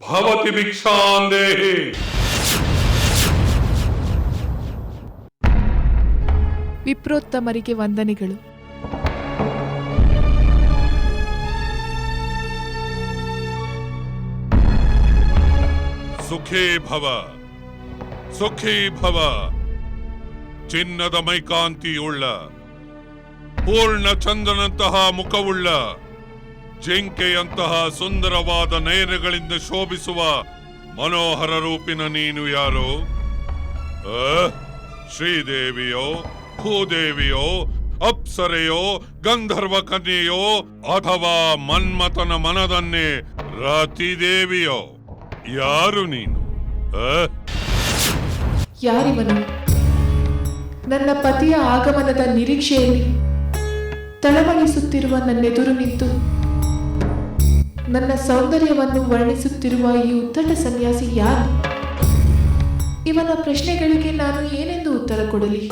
ಭವತಿ ಭಿಕ್ಷಾಂದೇಹಿ ವಿಪ್ರೋತ್ತಮರಿಗೆ ವಂದನೆಗಳು. ಸುಖೀ ಭವ ಸುಖೀ ಭವ ಚಿನ್ನದ ಮೈಕಾಂತಿಯುಳ್ಳ ಪೂರ್ಣ ಚಂದ್ರನಂತಹ ಮುಖವುಳ್ಳ ಜಿಂಕೆಯಂತಹ ಸುಂದರವಾದ ನಯನಗಳಿಂದ ಶೋಭಿಸುವ ಮನೋಹರ ರೂಪಿನ ನೀನು ಯಾರು? ಶ್ರೀದೇವಿಯೋ, ಭೂದೇವಿಯೋ, ಅಪ್ಸರೆಯೋ, ಗಂಧರ್ವ ಕನ್ಯೆಯೋ, ಅಥವಾ ಮನ್ಮಥನ ಮನದನ್ನೇ ರತಿದೇವಿಯೋ ಯಾರು ನೀನು? ಯಾರಿವನು ನನ್ನ ಪತಿಯ ಆಗಮನದ ನಿರೀಕ್ಷೆಯಲ್ಲಿ ತಳಮಳಿಸುತ್ತಿರುವ ನನ್ನೆದುರು ನಿಂತು ನನ್ನ ಸೌಂದರ್ಯವನ್ನು ವರ್ಣಿಸುತ್ತಿರುವ ಈ ಉತ್ತಟ ಸನ್ಯಾಸಿ ಯಾರು? ಇವನ ಪ್ರಶ್ನೆಗಳಿಗೆ ನಾನು ಏನೆಂದು ಉತ್ತರ ಕೊಡಲಿ?